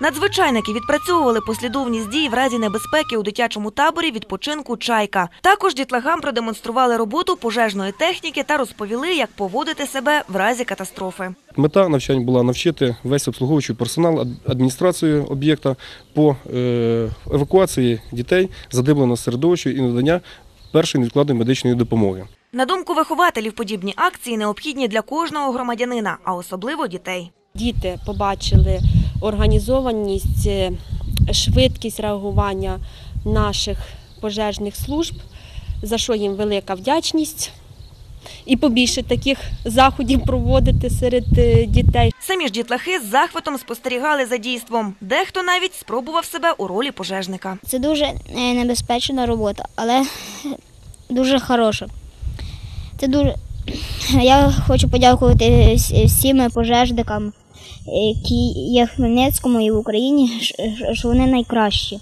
Надзвичайники відпрацьовували послідовність дій в разі небезпеки у дитячому таборі відпочинку Чайка. Також дітлахам продемонстрували роботу пожежної техніки та розповіли, як поводити себе в разі катастрофи. Мета навчань була навчити весь обслуговуючий персонал ад- адміністрацію об'єкта по е, евакуації дітей задимленого середовища і надання першої невідкладної медичної допомоги. На думку вихователів, подібні акції необхідні для кожного громадянина, а особливо дітей. Діти побачили організованість, е, швидкість реагування наших пожежних служб, за що їм велика вдячність. І побільше таких заходів проводити серед е, дітей. Самі ж дітлахи з захватом спостерігали за дійством. Дехто навіть спробував себе у ролі пожежника. Це дуже е, небезпечна робота, але дуже хороша. Це дуже. Я хочу подякувати всім пожежникам, які є в Хмельницькому і в Україні, що- вони найкращі.